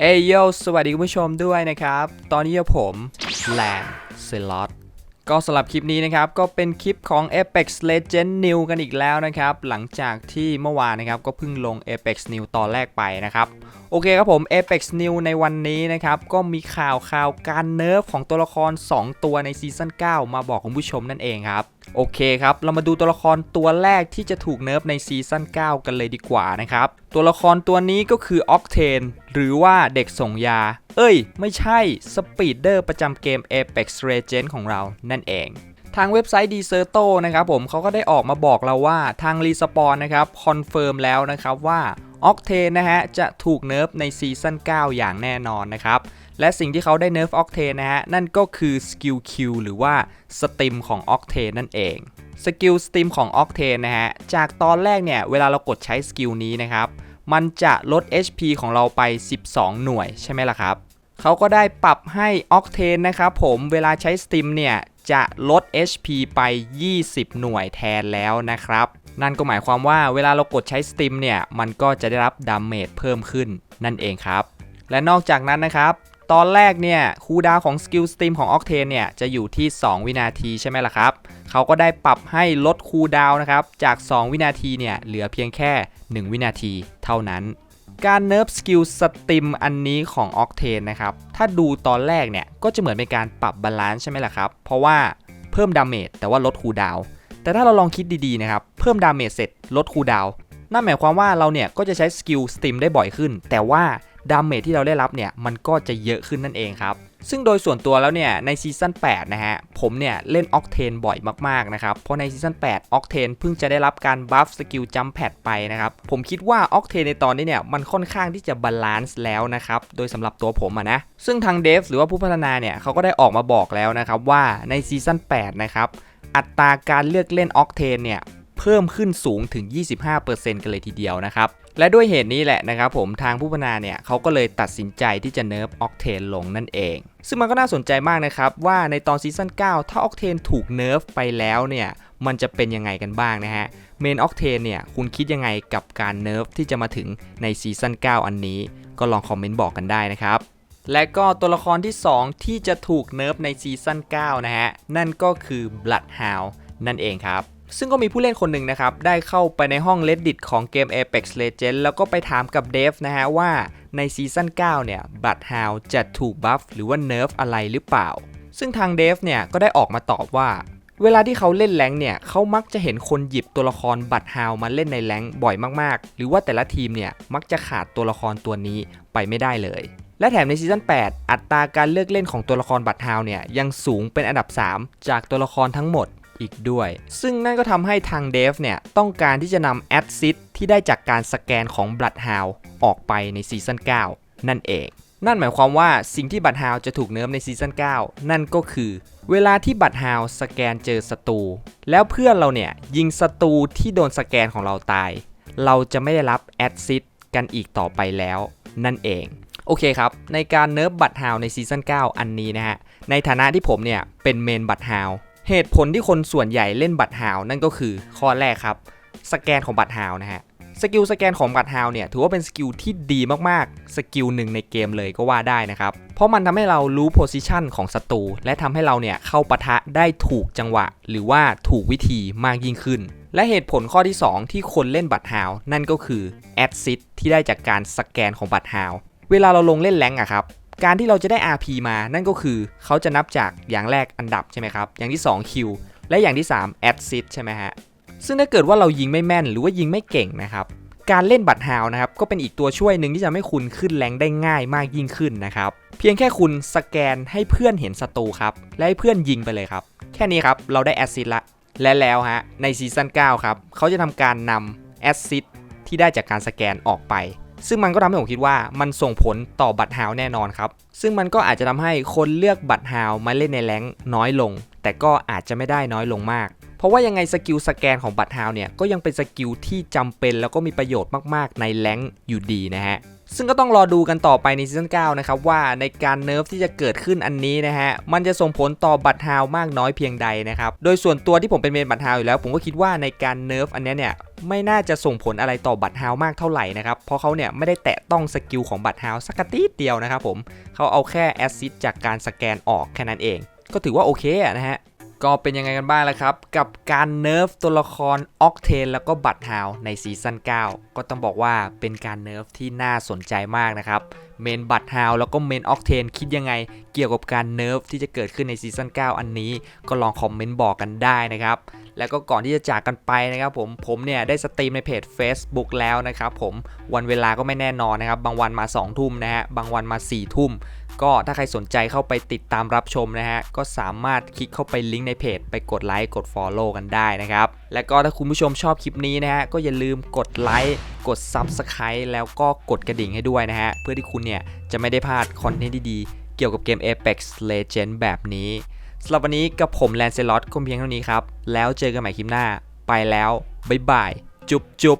เอยโยสวัสดีคุณผู้ชมด้วยนะครับ ตอนนี้ผมแลนเซลอตก็สำหรับคลิปนี้นะครับ ก็เป็นคลิปของ Apex Legend New กันอีกแล้วนะครับ หลังจากที่เมื่อวานนะครับก็เพิ่งลง Apex New ตอนแรกไปนะครับ โอเคครับผม Apex New ในวันนี้นะครับ ก็มีข่าวข่าวการเนิร์ฟของตัวละคร 2 ตัวในซีซั่น9มาบอกคุณผู้ชมนั่นเองครับ โอเคครับ เรามาดูตัวละครตัวแรกที่จะถูกเนิร์ฟในซีซั่น9 กันเลยดีกว่านะครับ ตัวละครตัวนี้ก็คือ Octane หรือว่าเด็กส่งยา เอ้ย ไม่ใช่สปีดเดอร์ประจำเกม Apex Legends ของเรานั่นเองทางเว็บไซต์ d e s e r t o นะครับผมเขาก็ได้ออกมาบอกเราว่าทาง Respawn นะครับคอนเฟิร์มแล้วนะครับว่า Octane นะฮะจะถูกเนิร์ฟในซีซั่น9 อย่างแน่นอนนะครับ และสิ่งที่เขาได้เนิร์ฟ Octane นะฮะนั่นก็คือสกิล Q หรือว่าสติมของ Octane นั่นเองสกิลสติมของ Octane นะฮะจากตอนแรกเนี่ยเวลาเรากดใช้สกิลนี้นะครับมันจะลด HP ของเราไป 12 หน่วยใช่ไหมล่ะครับเขาก็ได้ปรับให้ Octane นะครับผมเวลาใช้สติมเนี่ย จะลด HP ไป 20 หน่วยแทนแล้วนะครับ นั่นก็หมายความว่าเวลาเรากดใช้สติมเนี่ย มันก็จะได้รับดาเมจเพิ่มขึ้นนั่นเองครับ และนอกจากนั้นนะครับ ตอนแรกเนี่ยคูลดาวของสกิลสติมของ Octane เนี่ย จะอยู่ที่ 2 วินาทีใช่ไหมล่ะครับ เขาก็ได้ปรับให้ลดคูลดาวน์นะครับ จาก 2 วินาทีเนี่ยเหลือเพียงแค่ 1 วินาทีเท่านั้น การเนิร์ฟสกิลสติมอันนี้ของ Octane นะครับ ถ้าดูตอนแรกเนี่ย ก็จะเหมือนเป็นการปรับบาลานซ์ใช่ไหมล่ะครับ เพราะว่าเพิ่มดาเมจแต่ว่าลดคูดาว แต่ถ้าเราลองคิดดีๆนะครับ เพิ่มดาเมจเสร็จลดคูดาวน์นั่นหมายความว่าเราเนี่ยก็จะใช้สกิลสติมได้บ่อยขึ้น แต่ว่าดาเมจที่เราได้รับเนี่ยมันก็จะเยอะขึ้นนั่นเองครับ ซึ่งโดยส่วนตัวแล้วเนี่ยในซีซั่น8นะฮะผมเนี่ยเล่น Octane บ่อยมากๆนะครับเพราะในซีซั่น8 Octane เพิ่งจะได้รับการบัฟสกิลจัมแพดไปนะครับผมคิดว่า Octane ในตอนนี้เนี่ยมันค่อนข้างที่จะบาลานซ์แล้วนะครับโดยสำหรับตัวผมอะนะซึ่งทางเดฟหรือว่าผู้พัฒนาเนี่ยเขาก็ได้ออกมาบอกแล้วนะครับว่าในซีซั่น8นะครับอัตราการเลือกเล่น Octane เนี่ยเพิ่มขึ้นสูงถึง 25%กันเลยทีเดียวนะครับ และด้วยเหตุนี้แหละนะครับผมทางผู้พัฒนาเนี่ยเขาก็เลยตัดสินใจที่จะเนิร์ฟออกเทนลงนั่นเอง ซึ่งมันก็น่าสนใจมากนะครับ ว่าในตอนซีซั่น9 ถ้าออกเทนถูกเนิร์ฟไปแล้วเนี่ยมันจะเป็นยังไงกันบ้างนะฮะเมนออกเทนเนี่ยคุณคิดยังไงกับการเนิร์ฟที่จะมาถึงในซีซั่น9 อันนี้ ก็ลองคอมเมนต์บอกกันได้นะครับและก็ตัวละครที่ 2 ที่จะถูกเนิร์ฟในซีซั่น9 นะฮะ นั่นก็คือ Bloodhound นั่นเองครับ ซึ่งก็มีผู้เล่นคนหนึ่งนะครับ ได้เข้าไปในห้อง reddit ของเกม Apex Legends แล้วก็ไปถามกับเดฟนะฮะว่าในซีซั่น 9 เนี่ย Bloodhound จะถูกบัฟหรือว่าเนิร์ฟอะไรหรือเปล่า ซึ่งทางเดฟเนี่ย ก็ได้ออกมาตอบว่า เวลาที่เขาเล่นแรงเนี่ย เขามักจะเห็นคนหยิบตัวละครบัตฮาวมาเล่นในแรงบ่อยมากๆ หรือว่าแต่ละทีมเนี่ย มักจะขาดตัวละครตัวนี้ไปไม่ได้เลยและแถมในซีซั่น8 อัตราการเลือกเล่นของตัวละครบัตฮาวเนี่ยยังสูงเป็นอันดับ 3 จากตัวละครทั้งหมด อีกด้วย ซึ่งนั่นก็ทำให้ทางเดฟเนี่ยต้องการที่จะนำแอดซิตที่ได้จากการสแกนของบัตฮาวออกไปในซีซั่น9 นั่นเอง นั่นหมายความว่าสิ่งที่บัตฮาวจะถูกเนิร์ฟในซีซั่น9 นั่นก็คือ เวลาที่บัตฮาวสแกนเจอศัตรูแล้วเพื่อนเราเนี่ยยิงศัตรูที่โดนสแกนของเราตาย เราจะไม่ได้รับแอดซิตกันอีกต่อไปแล้ว นั่นเองโอเคครับ ในการเนิร์ฟบัตฮาวในซีซั่น9 อันนี้นะฮะ ในฐานะที่ผมเนี่ย เป็นเมนบัตฮาว เหตุผลที่คนส่วนใหญ่เล่นบัตรฮาวนั่นก็คือข้อแรกครับ สแกนของบัตรฮาวนะฮะสกิลสแกนของบัตรฮาวเนี่ยถือว่าเป็นสกิลที่ดีมากๆ สกิลหนึ่งในเกมเลยก็ว่าได้นะครับ เพราะมันทำให้เรารู้โพซิชันของศัตรูและทำให้เราเนี่ยเข้าปะทะได้ถูกจังหวะ หรือว่าถูกวิธีมากยิ่งขึ้น และเหตุผลข้อที่ 2 ที่คนเล่นบัตรฮาวนั่นก็คือแอดซิตที่ได้จากการสแกนของบัตรฮาวเวลาเราลงเล่นแรงอะครับ การที่เราจะได้ RP มา นั่นก็คือเขาจะนับจากอย่างแรกอันดับใช่ไหมครับ อย่างที่ 2 คิว และอย่างที่3 a d s i t ใช่ไหมฮะ ซึ่งถ้าเกิดว่าเรายิงไม่แม่นหรือว่ายิงไม่เก่งนะครับ การเล่นบัตรฮาวนะครับ ก็เป็นอีกตัวช่วยหนึ่งที่จะให้คุณขึ้นแรงได้ง่ายมากยิ่งขึ้นนะครับ เพียงแค่คุณสแกนให้เพื่อนเห็นศัตรูครับ และให้เพื่อนยิงไปเลยครับ แค่นี้ครับ เราได้แอดซิตละ และแล้วฮะ ในซีซั่น9ครับ เขาจะทำการนำแอดซิตที่ได้จากการสแกนออกไป ซึ่งมันก็ทำให้ผมคิดว่ามันส่งผลต่อบัตรฮาวแน่นอนครับ ซึ่งมันก็อาจจะทำให้คนเลือกบัตรฮาวมาเล่นในแรงน้อยลง แต่ก็อาจจะไม่ได้น้อยลงมาก เพราะว่ายังไงสกิลสแกนของบัตรฮาวเนี่ยก็ยังเป็นสกิลที่จำเป็นแล้วก็มีประโยชน์มากๆ ในแรงอยู่ดีนะฮะซึ่งก็ต้องรอดูกันต่อไปในซีซั่น9นะครับว่าในการเนิร์ฟที่จะเกิดขึ้นอันนี้นะฮะมันจะส่งผลต่อบัตรฮาวมากน้อยเพียงใดนะครับโดยส่วนตัวที่ผมเป็นเมนบัตรฮาวอยู่แล้ว ผมก็คิดว่าในการเนิร์ฟอันนี้เนี่ย ไม่น่าจะส่งผลอะไรต่อบัตรฮาวมากเท่าไหร่นะครับ เพราะเขาเนี่ยไม่ได้แตะต้องสกิลของบัตรฮาวสักกะติดเดียวนะครับผมเขาเอาแค่แอสซิสจากการสแกนออกแค่นั้นเอง ก็ถือว่าโอเคอะนะฮะ ก็เป็นยังไงกันบ้างล่ะครับ กับการเนิร์ฟตัวละครออกเทนแล้วก็บัตฮาวในซีซั่น9 ก็ต้องบอกว่าเป็นการเนิร์ฟที่น่าสนใจมากนะครับเมนบัตฮาวแล้วก็เมนออกเทนคิดยังไง เกี่ยวกับการเนิร์ฟที่จะเกิดขึ้นในซีซั่น9 อันนี้ ก็ลองคอมเมนต์บอกกันได้นะครับแล้วก็ก่อนที่จะจากกันไปนะครับผมผมเนี่ยได้สตรีมในเพจ Facebook แล้วนะครับผมวันเวลาก็ไม่แน่นอนนะครับบางวันมา 2 ทุ่มนะฮะบางวันมา 4 ทุ่ม ก็ถ้าใครสนใจเข้าไปติดตามรับชมนะฮะ ก็สามารถคลิกเข้าไปลิงก์ในเพจ ไปกดไลค์กด Follow กันได้นะครับ และก็ถ้าคุณผู้ชมชอบคลิปนี้นะฮะ ก็อย่าลืมกดไลค์กด Subscribe แล้วก็กดกระดิ่งให้ด้วยนะฮะ เพื่อที่คุณเนี่ยจะไม่ได้พลาดคอนเทนต์ดีๆ เกี่ยวกับเกม Apex Legends แบบนี้สำหรับวันนี้กับผมแลนเซลอตคมเพียงเท่านี้ครับ แล้วเจอกันใหม่คลิปหน้า ไปแล้ว บ๊ายบาย จุ๊บจุ๊บ